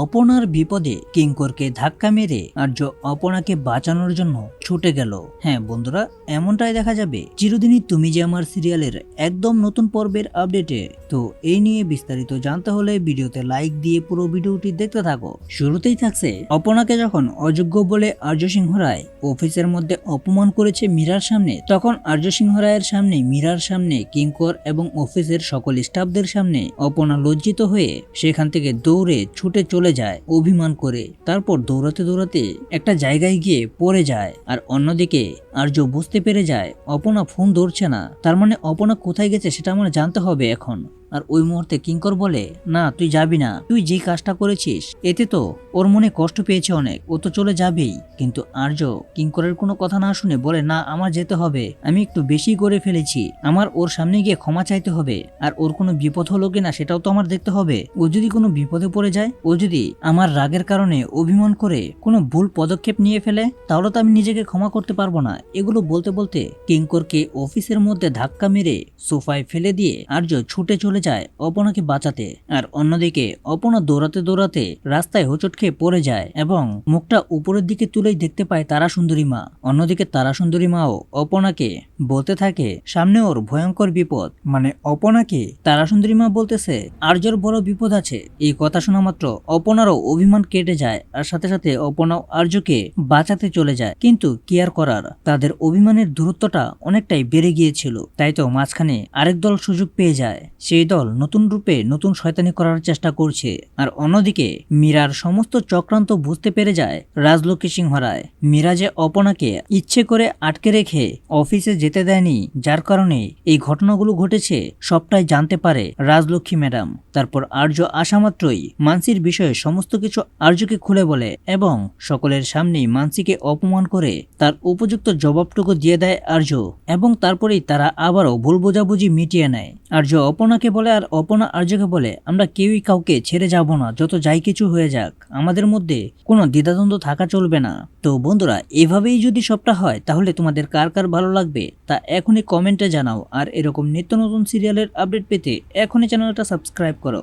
অপনার বিপদে কিঙ্করকে ধাক্কা মেরে আর্য অপনাকে বাঁচানোর জন্য ছুটে গেল। হ্যাঁ বন্ধুরা, এমনটাই দেখা যাবে। চিরদিনই তুমি যে আমার সিরিয়ালের একদম নতুন পর্বের আপডেটে। তো এই নিয়ে বিস্তারিত জানতে হলে ভিডিওতে লাইক দিয়ে পুরো ভিডিওটি দেখতে থাকো। শুরুতেই থাকছে অপনাকে যখন অযোগ্য বলে আর্য সিংহ রায় অফিসের মধ্যে অপমান করেছে মীরার সামনে, তখন আর্য সিংহ রায়ের সামনে, মীরার সামনে, কিঙ্কর এবং অফিসের সকল স্টাফদের সামনে অপনা লজ্জিত হয়ে সেখান থেকে দৌড়ে ছুটে চলে যায় অভিমান করে। তারপর দৌড়াতে দৌড়াতে একটা জায়গায় গিয়ে পড়ে যায় আর অন্যদিকে আর্য বুঝতে পেরে যায় অপনা ফোন ধরছে না। তার মানে অপনা কোথায় গেছে সেটা আমার জানতে হবে এখন। আর ওই মুহূর্তে কিঙ্কর বলে, না, তুই যাবি না। তুই যে কাজটা করেছিস, এতে তো ওর মনে কষ্ট পেয়েছে অনেক। ও তো চলে যাবেই। কিন্তু আর্য কিঙ্করের কোনো কথা না শুনে বলে, না, আমার যেতে হবে। আমি একটু বেশি করে ফেলেছি। আমার ওর সামনে গিয়ে ক্ষমা চাইতে হবে। আর ওর কোনো বিপদ হলো কিনা সেটাও তো আমার দেখতে হবে। ও যদি কোনো বিপদে পড়ে যায়, ও যদি আমার রাগের কারণে অভিমান করে কোনো ভুল পদক্ষেপ নিয়ে ফেলে, তাহলে তো আমি নিজেকে ক্ষমা করতে পারব না। এগুলো বলতে বলতে কিঙ্করকে অফিসের মধ্যে ধাক্কা মেরে সোফায় ফেলে দিয়ে আর্য ছুটে চলে যায় অপনাকে বাঁচাতে আর অন্যদিকে অপনা দৌড়াতে দৌড়াতে রাস্তায় হোঁচট খেয়ে পড়ে যায় এবং মুখটা উপরের দিকে তুলেই দেখতে পায় তারা সুন্দরী মা। অন্যদিকে তারা সুন্দরী মাও অপনাকে বলতে থাকে, সামনে ওর ভয়ঙ্কর বিপদ। মানে অপনাকে তারা সুন্দরী মা বলতেছে আর্যর বড় বিপদ আছে। এই কথা শোনা মাত্র অপনারও অভিমান কেটে যায়, আর সাথে সাথে অপনাও আর্যকে বাঁচাতে চলে যায়। কিন্তু কি আর করার? তাদের অভিমানের দূরত্বটা অনেকটাই বেড়ে গিয়েছিল। তাই তো মাঝখানে আরেক দল সুযোগ পেয়ে যায়। সেই দল নতুন রূপে নতুন শয়তানি করার চেষ্টা করছে। আর অন্যদিকে, মীরার সমস্ত চক্রান্ত বুঝতে পেরে যায় রাজলক্ষ্মী সিংহরায়। মীরা যে অপনাকে ইচ্ছে করে আটকে রেখে অফিসে যেতে দেয়নি। যার কারণে এই ঘটনাগুলো ঘটেছে, সবটাই জানতে পারে রাজলক্ষ্মী ম্যাডাম। তারপর আর্য আসা মাত্রই মানসির বিষয়ে সমস্ত কিছু আর্যকে খুলে বলে এবং সকলের সামনেই মানসিকে অপমান করে তার উপযুক্ত জবাবটুকু দিয়ে দেয় আর্য এবং তারপরেই তারা আবারও ভুল বোঝাবুঝি মিটিয়ে নেয়। আর্য অপনাকে বলে আর অপনা আর্যকে বলে, আমরা কেউই কাউকে ছেড়ে যাব না, যত যাই কিছু হয়ে যাক, আমাদের মধ্যে কোনো দ্বিধাদ্বন্দ্ব থাকা চলবে না। তো বন্ধুরা, এভাবেই যদি সবটা হয়, তাহলে তোমাদের কার কার ভালো লাগবে, তা এখনই কমেন্টে জানাও, আর এরকম নিত্য নতুন সিরিয়ালের আপডেট পেতে এখনই চ্যানেলটা সাবস্ক্রাইব করো।